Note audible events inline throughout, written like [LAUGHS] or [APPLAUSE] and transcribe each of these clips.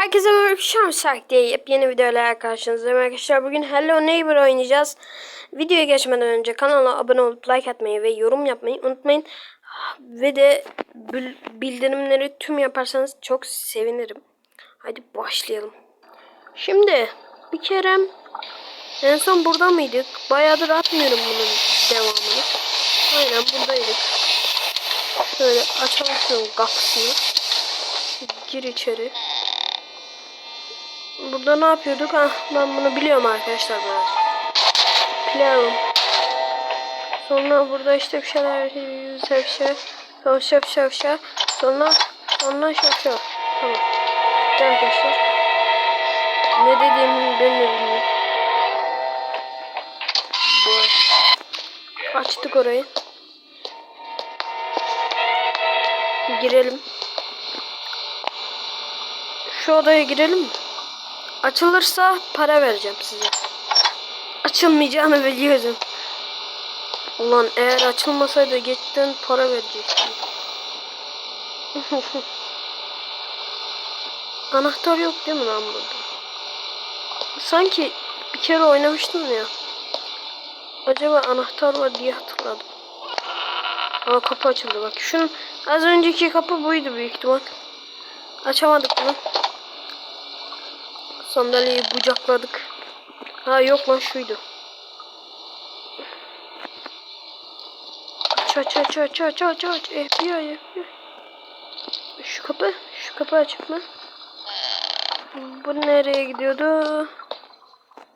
Herkese merhaba Şamsak diye yepyeni videoyla karşınızdayım arkadaşlar. Bugün Hello Neighbor oynayacağız. Videoya geçmeden önce kanala abone olup like atmayı ve yorum yapmayı unutmayın. Ve de bil- bildirimleri tüm yaparsanız çok sevinirim. Hadi başlayalım. Şimdi bir kere en son burada mıydık? Bayağıdır atmıyorum bunun devamını. Aynen buradaydık. Şöyle açalım şunun kapısını. Gir içeri. Burada ne yapıyorduk? Ah, ben bunu biliyorum arkadaşlar biraz. Biliyorum. Sonra burada işte bir şeyler sevşe. Sonra şef şefşe. Sonra sonra şefşe. Tamam. Bitti arkadaşlar. Ne dediğimi ben de bilmiyorum. Açtık orayı. Girelim. Şu odaya girelim mi? Açılırsa para vereceğim size. Açılmayacağını biliyordum. Ulan eğer açılmasaydı geçten para verecektim. [LAUGHS] Anahtar yok değil mi lan burada? Sanki bir kere oynamıştım ya. Acaba anahtar var diye hatırladım. Aa kapı açıldı bak. Şunun az önceki kapı buydu büyük ihtimal. Açamadık bunu. Sandalyeyi kucakladık. Ha yok lan şuydu. Aç aç aç aç aç aç aç. FBI FBI. Şu kapı. Şu kapı açık mı? Bu nereye gidiyordu?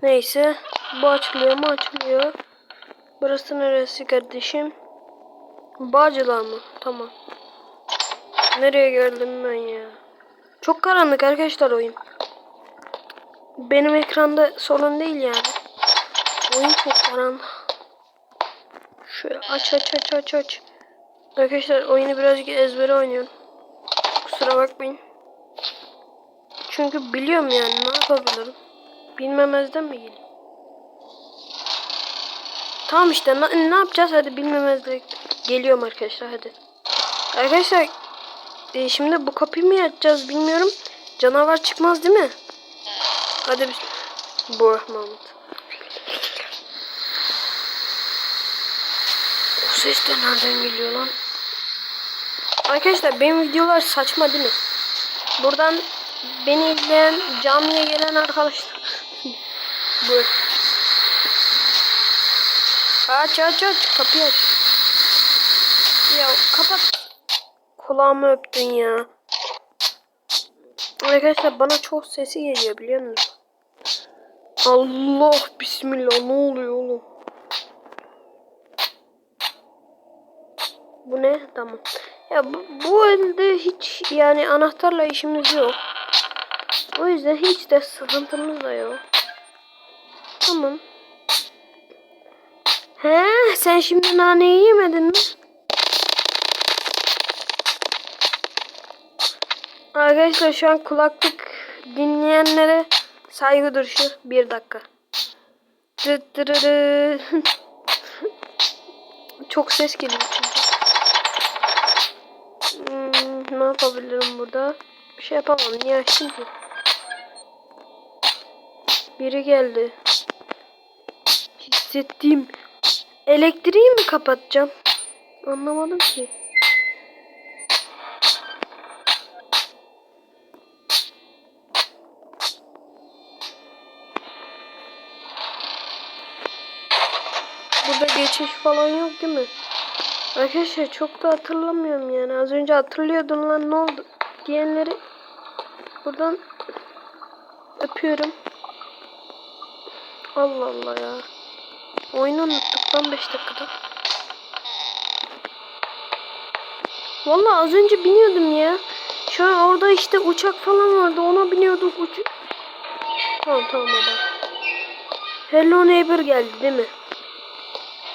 Neyse. Bu açılıyor mu? Açılıyor. Burası neresi kardeşim? Bağcılar mı? Tamam. Nereye geldim ben ya? Çok karanlık arkadaşlar oyun. Benim ekranda sorun değil yani. Oyun çok karanlık. Şöyle aç aç aç aç aç. Arkadaşlar oyunu birazcık ezbere oynuyorum. Kusura bakmayın. Çünkü biliyorum yani ne yapabilirim. Bilmemezden mi geleyim? Tamam işte ne, ne yapacağız hadi bilmemezden geliyorum arkadaşlar hadi. Arkadaşlar e, şimdi bu kapıyı mı açacağız bilmiyorum. Canavar çıkmaz değil mi? Hadi biz... Bu Mahmut. O ses de nereden geliyor lan? Arkadaşlar benim videolar saçma değil mi? Buradan beni izleyen camiye gelen arkadaşlar. [LAUGHS] Bu. Aç aç aç kapıyı aç. Ya kapat. Kulağımı öptün ya. Arkadaşlar bana çok sesi geliyor biliyor musun? Allah bismillah ne oluyor oğlum? Bu ne? Tamam. Ya bu, bu elde hiç yani anahtarla işimiz yok. O yüzden hiç de sıkıntımız da yok. Tamam. He, sen şimdi naneyi yemedin mi? Arkadaşlar şu an kulaklık dinleyenlere saygı duruşu bir dakika. [LAUGHS] Çok ses geliyor çünkü. Hmm, ne yapabilirim burada? Bir şey yapamam. Niye açtım ki? Biri geldi. Hissettiğim elektriği mi kapatacağım? Anlamadım ki. Burada geçiş falan yok değil mi? Arkadaşlar çok da hatırlamıyorum yani. Az önce hatırlıyordum lan ne oldu diyenleri buradan öpüyorum. Allah Allah ya. Oyunu unuttuk lan 5 dakikada. Vallahi az önce biniyordum ya. Şu an orada işte uçak falan vardı. Ona biniyorduk uç. Tamam tamam hadi. Hello Neighbor geldi değil mi?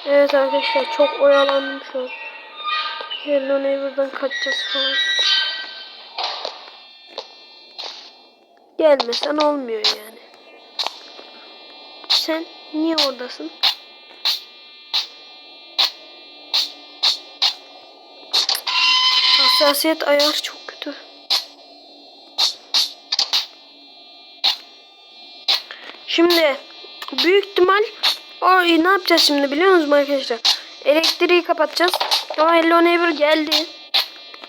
Evet arkadaşlar çok oyalandım şu an. Hello Neighbor'dan kaçacağız falan. Gelmesen olmuyor yani. Sen niye oradasın? Hassasiyet ayar çok kötü. Şimdi büyük ihtimal o ne yapacağız şimdi biliyor musunuz arkadaşlar? Elektriği kapatacağız. Ama Hello Neighbor geldi.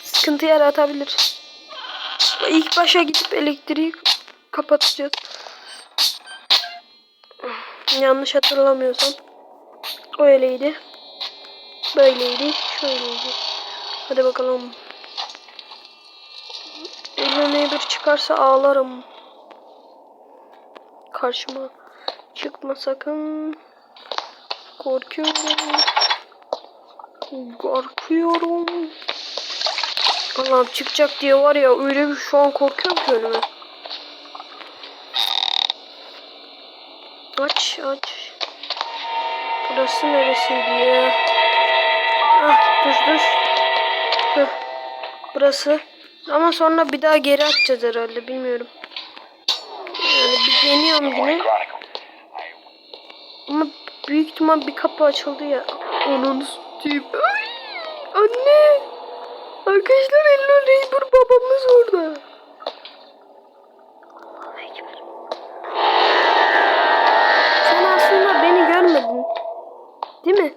Sıkıntı yaratabilir. İlk başa gidip elektriği kapatacağız. Yanlış hatırlamıyorsam. O öyleydi. Böyleydi. Şöyleydi. Hadi bakalım. Hello Neighbor çıkarsa ağlarım. Karşıma çıkma sakın. Korkuyorum. Korkuyorum. Allah'ım çıkacak diye var ya öyle bir şu an korkuyorum ki önüme. Aç aç. Burası neresiydi ya? Ah dur dur. Heh. Burası. Ama sonra bir daha geri açacağız herhalde bilmiyorum. Yani bir deniyorum yine. Ama büyük ihtimal bir kapı açıldı ya. Onun. Ay, anne. Arkadaşlar Hello Neighbor babamız orada. Sen aslında beni görmedin. Değil mi?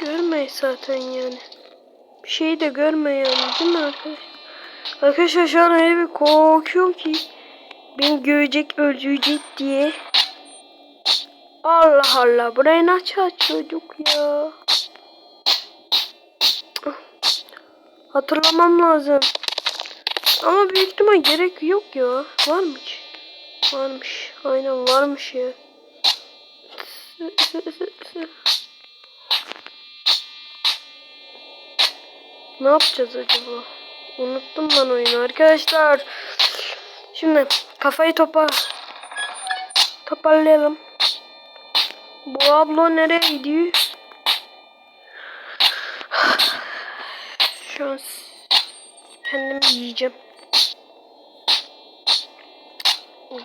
Görmeyiz zaten yani. Bir şeyi de görme yani değil mi arkadaşlar? Arkadaşlar şu an öyle bir korkuyorum ki beni görecek öldürecek diye. Allah Allah burayı nasıl aç çocuk ya? Hatırlamam lazım. Ama büyük ihtimal gerek yok ya. Var mı ki? Varmış. Aynen varmış ya. [LAUGHS] Ne yapacağız acaba? Unuttum ben oyunu arkadaşlar. Şimdi kafayı topa toparlayalım. Bu abla nereye gidiyor? Şu an kendimi yiyeceğim.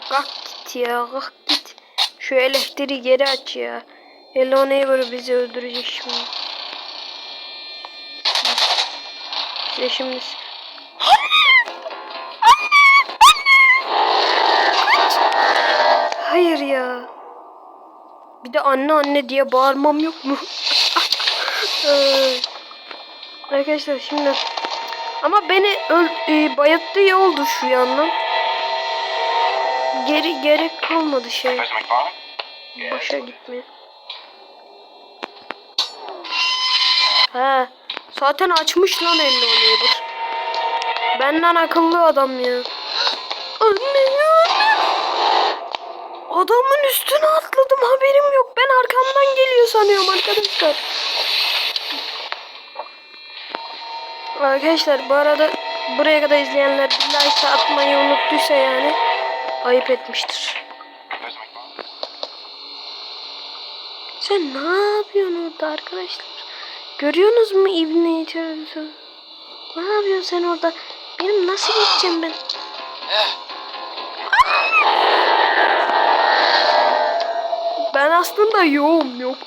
Kalk git ya kalk git. Şu elektriği geri aç ya. Hello Neighbor bizi öldürecek şimdi. Size şimdi... Hayır ya. Bir de anne anne diye bağırmam yok mu? Arkadaşlar şimdi ama beni öl e, bayılttı iyi oldu şu yandan. Geri gerek kalmadı şey. Başa gitmeye. He. Zaten açmış lan elini Neighbor. Benden akıllı adam ya. Anne ya anne. Adamın üstüne atladım haberim yok. Ben arkamdan geliyor sanıyorum arkadaşlar. Arkadaşlar bu arada buraya kadar izleyenler bir like atmayı unuttuysa yani ayıp etmiştir. Sen ne yapıyorsun orada arkadaşlar? Görüyorsunuz mu İbni içerisi? Ne yapıyorsun sen orada? Benim nasıl geçeceğim ben? Ben aslında yoğum yok.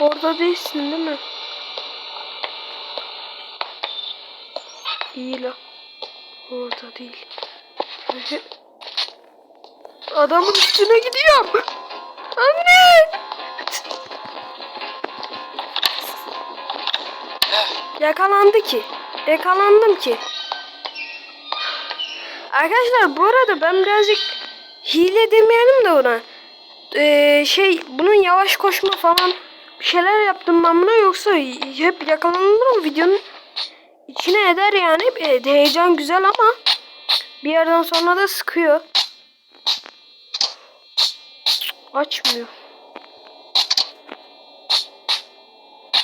Orada değilsin değil mi? İyi la. Orada değil. Adamın üstüne gidiyorum. Anne! Yakalandı ki. Yakalandım ki. Arkadaşlar bu arada ben birazcık hile demeyelim de ona. Ee, şey bunun yavaş koşma falan bir şeyler yaptım ben buna yoksa hep yakalanırım videonun içine eder yani. Evet, heyecan güzel ama bir yerden sonra da sıkıyor. Açmıyor.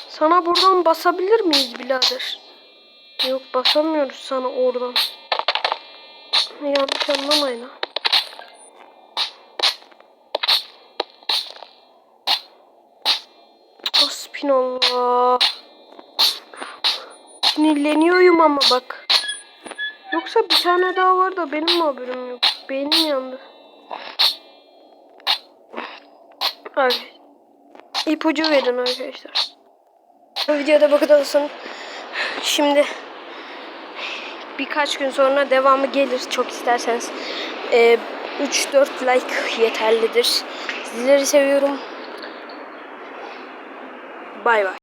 Sana buradan basabilir miyiz birader? Yok basamıyoruz sana oradan. Yanlış anlamayın ha. Hasbinallah. Sinirleniyorum ama bak. Yoksa bir tane daha var da benim mi haberim yok? Beynim yandı. Abi. ipucu verin arkadaşlar. Bu videoda bu kadar olsun. Şimdi birkaç gün sonra devamı gelir çok isterseniz. Ee, 3-4 like yeterlidir. Sizleri seviyorum. Bay bay.